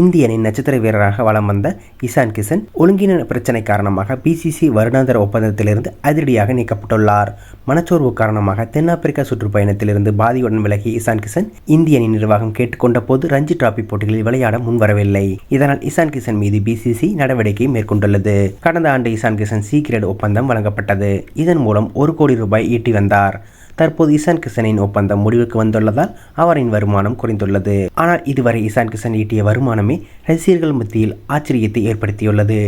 இந்திய அணி நட்சத்திர வீரராக வலம் வந்த இசான் கிஷன் ஒழுங்கின பிரச்சனை காரணமாக பிசிசி வருடாந்திர ஒப்பந்தத்திலிருந்து அதிரடியாக நீக்கப்பட்டுள்ளார். மனச்சோர்வு காரணமாக தென்னாப்பிரிக்கா சுற்றுப்பயணத்திலிருந்து பாதியுடன் விலகிய இசான் கிஷன் இந்திய அணி நிர்வாகம் கேட்டுக்கொண்ட போது ரஞ்சி டிராபி போட்டிகளில் விளையாட முன்வரவில்லை. இதனால் இசான் கிஷன் மீது பிசிசி நடவடிக்கை மேற்கொண்டுள்ளது. கடந்த ஆண்டு இசான் கிஷன் சி கிரேட் ஒப்பந்தம் வழங்கப்பட்டது. இதன் மூலம் ஒரு கோடி ரூபாய் ஈட்டி வந்தார். தற்போது இசான் கிஷனின் ஒப்பந்தம் முடிவுக்கு வந்துள்ளதால் அவரின் வருமானம் குறைந்துள்ளது. ஆனால் இதுவரை இசான் கிஷன் ஈட்டிய வருமானமே ரசிகர்கள் மத்தியில் ஆச்சரியத்தை ஏற்படுத்தியுள்ளது.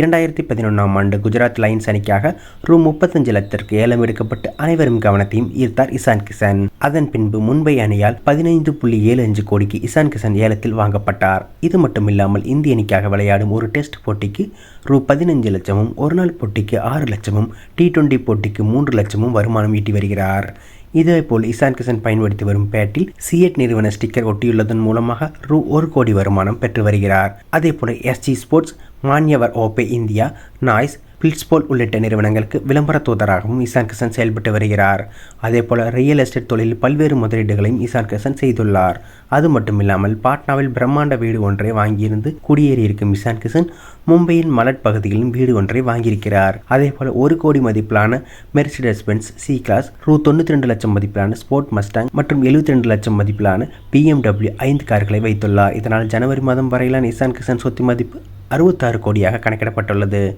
இரண்டாயிரத்தி பதினொன்றாம் ஆண்டு குஜராத் லைன்ஸ் அணிக்காக ரூ முப்பத்தஞ்சு லட்சத்திற்கு ஏலம் எடுக்கப்பட்டு அனைவரும் கவனத்தையும் ஈர்த்தார் இசான் கிஷன். அதன் பின்பு மும்பை அணியால் பதினைந்து புள்ளி ஏழு அஞ்சு கோடிக்கு இசான் கிஷன் ஏலத்தில் வாங்கப்பட்டார். இது மட்டுமில்லாமல் இந்திய அணிக்காக விளையாடும் ஒரு டெஸ்ட் போட்டிக்கு ரூ பதினஞ்சு லட்சமும் ஒருநாள் போட்டிக்கு ஆறு லட்சமும் டி டுவெண்டி போட்டிக்கு மூன்று லட்சமும் வருமானம் ஈட்டி வருகிறார். இதேபோல் இசான் கிஷன் பயன்படுத்தி வரும் பேட்டில் சிஎட் நிறுவன ஸ்டிக்கர் ஒட்டியுள்ளதன் மூலமாக ரூ ஒரு கோடி வருமானம் பெற்று வருகிறார். அதேபோல SG sports Manyavar Oppo India Noise பில்ஸ்போல் உள்ளிட்ட நிறுவனங்களுக்கு விளம்பர தூதராகவும் இசான் கிஷன் செயல்பட்டு வருகிறார். அதேபோல ரியல் எஸ்டேட் தொழிலில் பல்வேறு முதலீடுகளையும் இசான் கிஷன் செய்துள்ளார். அது மட்டுமில்லாமல் பாட்னாவில் பிரம்மாண்ட வீடு ஒன்றை வாங்கியிருந்து குடியேறியிருக்கும் இசான் கிஷன் மும்பையின் மலட் பகுதியிலும் வீடு ஒன்றை வாங்கியிருக்கிறார். அதேபோல ஒரு கோடி மதிப்பிலான மெர்சிடஸ் பென்ஸ் சி கிளாஸ் ரூ தொண்ணூற்றி ரெண்டு லட்சம் மதிப்பிலான ஸ்போர்ட் மஸ்டாங் மற்றும் எழுபத்தி ரெண்டு லட்சம் மதிப்பிலான பிஎம்டபிள்யூ ஐந்து கார்களை வைத்துள்ளார். இதனால் ஜனவரி மாதம் வரையிலான இசான் கிஷன் சொத்து மதிப்பு அறுபத்தாறு கோடியாக கணக்கிடப்பட்டுள்ளது.